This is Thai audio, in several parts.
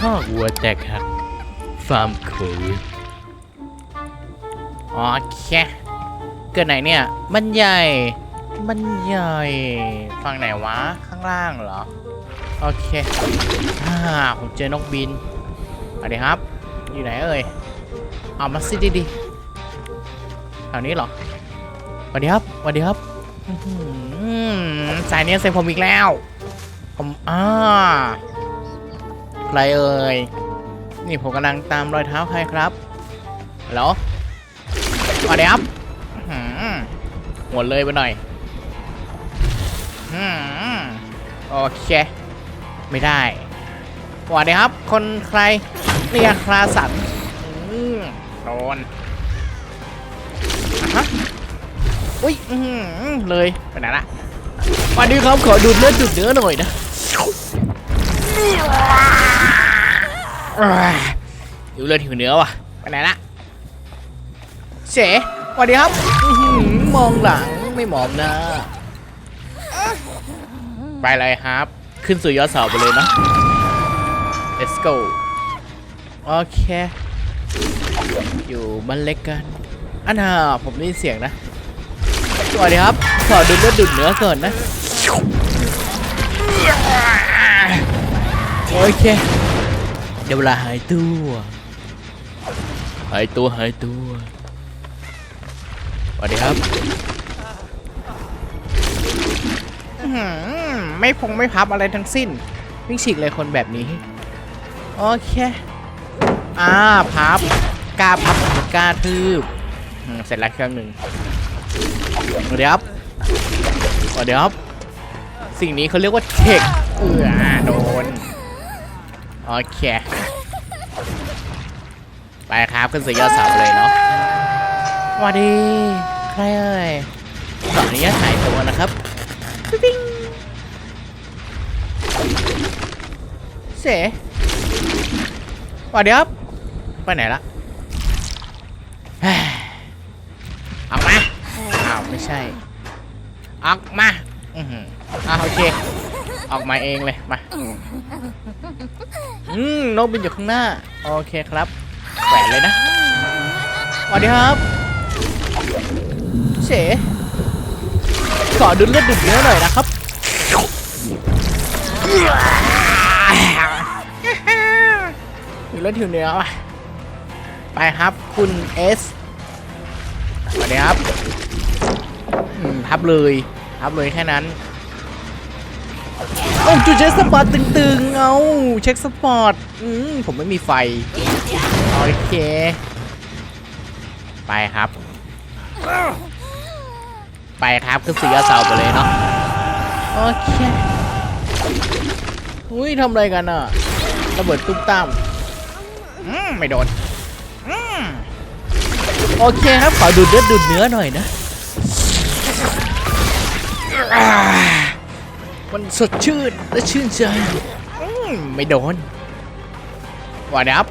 ข้อวัวแตกหัก ฟาร์มคูโอเคเกิดไหนเนี่ย มันใหญ่ มันใหญ่ฝั่งไหนวะ ข้างล่างเหรอ โอเคอ่าผมเจอนกบินสวัสดีครับ อยู่ไหนเอ่ยเอามาสิดีๆแถวนี้เหรอสวัสดีครับสวัสดีครับสายเนี้ยใส่ผมอีกแล้ว ผมอ่า ใครเอ่ย นี่ผมกำลังตามรอยเท้าใครครับฮัลโหลสวัสดีครับหัวเลยไปหน่อยอโอเค ไม่ได้สวัสดีครับ คนใครเรียคลาสันโดนฮะอุ้ยเลยไปไหนละสวัสดีครับขอดูดเลือดดูดเนื้อหน่อยนะ หิวเลือดหิวเนื้อว่ะไปไหนละเสสวัสดีครับอื้อหือมองหลังไม่มองหน้าไปเลยครับ ขึ้นสู่ยอดเสาไปเลยเนาะ let's go โอเค อยู่บ้านเล็กกันอันน่าผมได้ยินเสียงนะ สวัสดีครับ ขอดูเลือดดูดเนื้อก่อนนะ โอเค เดี๋ยวเวลาหายตัว หายตัวหายตัวสวัสดีครับอื้อหือไม่พงไม่พับอะไรทั้งสิ้น วิ่งฉีกเลยคนแบบนี้ โอเค อ่าพับกล้าพับกล้าทืบอืมเสร็จแล้วเครื่องหนึ่งเดี๋ยวครับเดี๋ยวครับ สิ่งนี้เขาเรียกว่าเทคเอือโดน โอเค ไปครับขึ้นสู่ยอดเสาเลยเนาะสวัสดี ใครเอ่ยขออนุญาตถ่ายตัวนะครับปิ๊งเสสวัสดีครับ ไปไหนละเฮ้ยออกมา อ้าว ไม่ใช่ ออกมา อือหืออ่าโอเค ออกมาเองเลย มา อืมนกบินอยู่ข้างหน้า โอเคครับแขวนเลยนะสวัสดีครับเฉขอดูเลือดดูดเนื้อหน่อยนะครับอยู่เลือดถิวเนื้อว่ะไปครับคุณเอสสวัสดีครับอืมพับเลยพับเลยแค่นั้น อ้จุดเช็คสปอร์ตตึงๆ เอาเช็คสปอร์ตอืมผมไม่มีไฟ โอเค ไปครับ ไปครับขึ้นสี่ยอดเสาไปเลยเนาะ โอเค อุ้ยทำอะไรกันอะ ระเบิดตุ้มตามอืมไม่โดนอืมโอเคครับ ขอดูดเลือดดูดเนื้อหน่อยนะอ่า มันสดชื่นและชื่นใจไม่โดนวัดดีครับ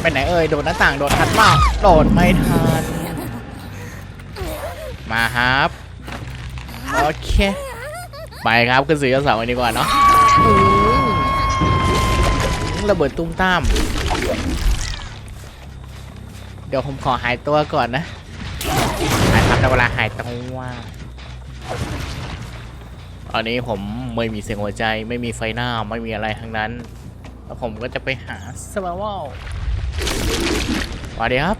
ไปไหนเอ่ยโดนหน้าต่างโดนทันเปล่าโดนไม่ทันมาครับโอเค ไปครับขึ้นสื่อเสากันดีกว่าเนาะระเบิดตุ้มตาม เดี๋ยวผมขอหายตัวก่อนนะหายทำในเวลาหายตัว อนนี้ผมไม่มีเสียงหัวใจ ไม่มีไฟหน้าไม่มีอะไรทั้งนั้น แล้วผมก็จะไปหาสวาวลสวัสดีครับ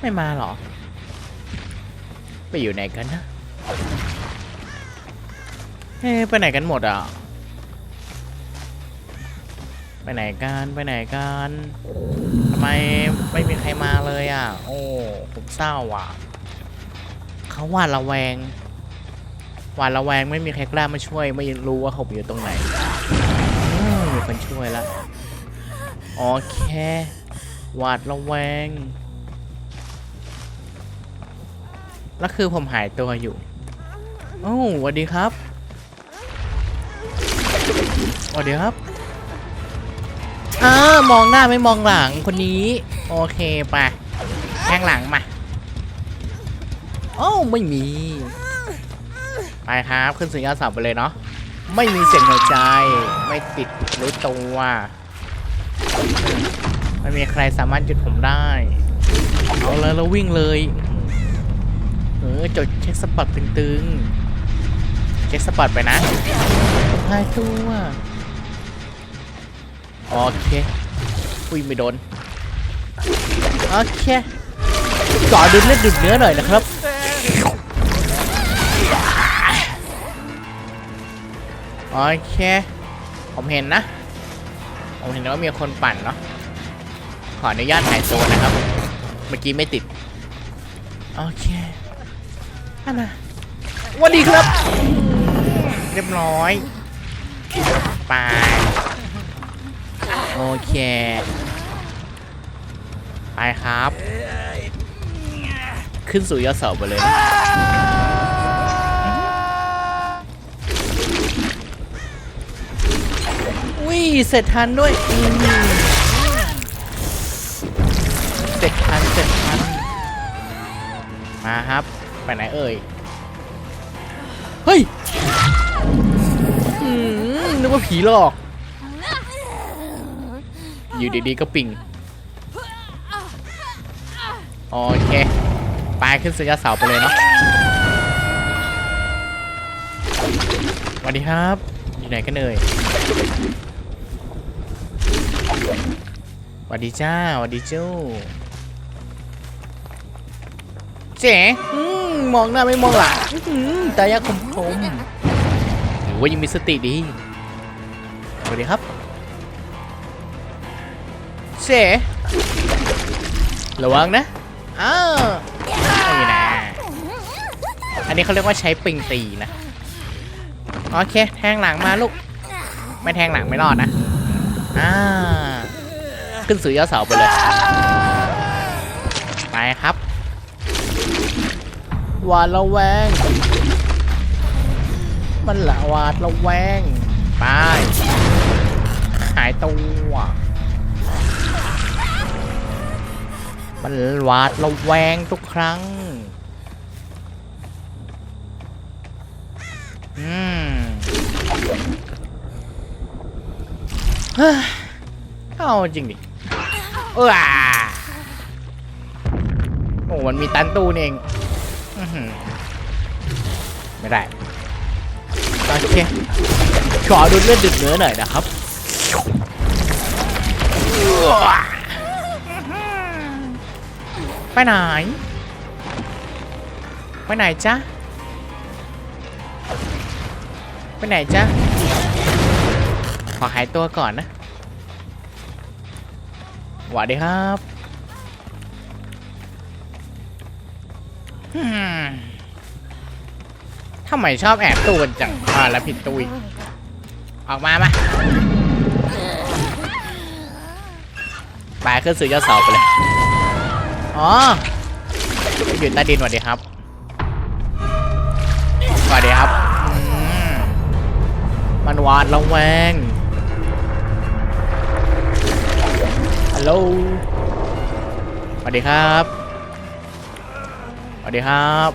ไม่มาหรอ ไปอยู่ไหนกันนะเฮ้ไปไหนกันหมดอะ ไปไหนกันไปไหนกันทำไมไม่มีใครมาเลยอะ โอ้ผมเศร้าอะ เขาหวาดระแวง หวาดระแวงไม่มีใครกล้ามาช่วย ไม่รู้ว่าผมอยู่ตรงไหนมีคนช่วยละโอเคหวาดระแวงแล้วคือผมหายตัวอยู่โอ้สวัสดีครับสวัสดีครับอ่ามองหน้าไม่มองหลังคนนี้ โอเคไปแข้งหลังมาโอ้ไม่มี ไปครับขึ้นสู่ยอดเสาไปเลยเนาะไม่มีเสียงหัวใจไม่ติดรู้ตัวไม่มีใครสามารถหยุดผมได้เอาเลยเราวิ่งเลยเออจดเช็คสปอตตึงๆเช็คสปอตไปนะหายตัวโอเคอุ้ยไม่โดนโอเคก่อดูเลือดดูดเนื้อหน่อยนะครับ โอเค ผมเห็นนะ ผมเห็นว่ามีคนปั่นเนาะ ขออนุญาตหายตัวนะครับ เมื่อกี้ไม่ติด โอเคอันนะวัสดีครับ เรียบร้อยไปโอเค ไปครับ ขึ้นสู่ยอดเสาไปเลย ยเสร็จทันด้วยอืมเสร็จทันเสร็จทันมาครับ ไปไหนเอ่ย เฮ้ยอืมนึกว่าผีหลอก อยู่ดีๆก็ปิงโอเค ไปขึ้นสุญญาเสาไปเลยเนาะสวัสดีครับ อยู่ไหนกันเอ่ย สวัสดีจ้าสวัสดีเจ้าเจ๋อืมมองหน้าไม่มองหลังอื้อหือตายาคมคมๆหรือว่ายังมีสติดีสวัสดีครับเจ๋ระวังนะอ้าวนี่นะอันนี้เขาเรียกว่าใช้ปิงตีนะโอเค แทงหลังมาลูก ไม่แทงหลังไม่รอดนะอ่า ขึ้นสู่ยอดเสาไปเลยไปครับหวาดระแวง มันละหวาดระแวงไปหายตัวมันหวาดระแวงทุกครั้งอืมเฮ้ยเอาจริงดิ เออโอ้มันมีตันตู้นี่เองไม่ได้โอเคขอดูเลือดดึกเนื้อหน่อยนะครับไปไหนไปไหนจ๊ะไปไหนจ๊ะขอหายตัวก่อนนะ สวัสดีครับอืมทำไมชอบแอบตู้กันจังอ่าแล้วผิดตู้อีกออกมามาไปขึ้นสื่อยอดเสาไปเลย อ๋ออยู่ใต้ดินสวัสดีครับสวัสดีครับอืมมันหวาดระแวง โหลสวัสดีครับสวัสดีครับ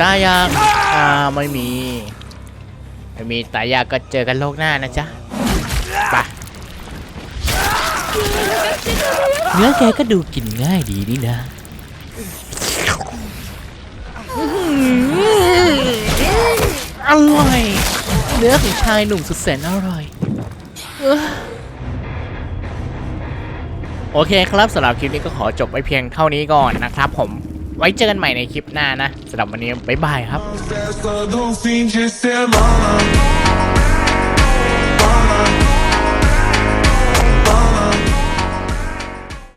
ตายากอ่าไม่มีไม่มีตายากก็เจอกันโลกหน้านะจ๊ะไปเนื้อแกก็ดูกินง่ายดีนี่นะอร่อย เนื้อของชายหนุ่มสุดแสนอร่อยเอ้อ โอเคครับสำหรับคลิปนี้ก็ขอจบไปเพียงเท่านี้ก่อนนะครับผมไว้เจอกันใหม่ในคลิปหน้านะสำหรับวันนี้บ๊ายบายครับ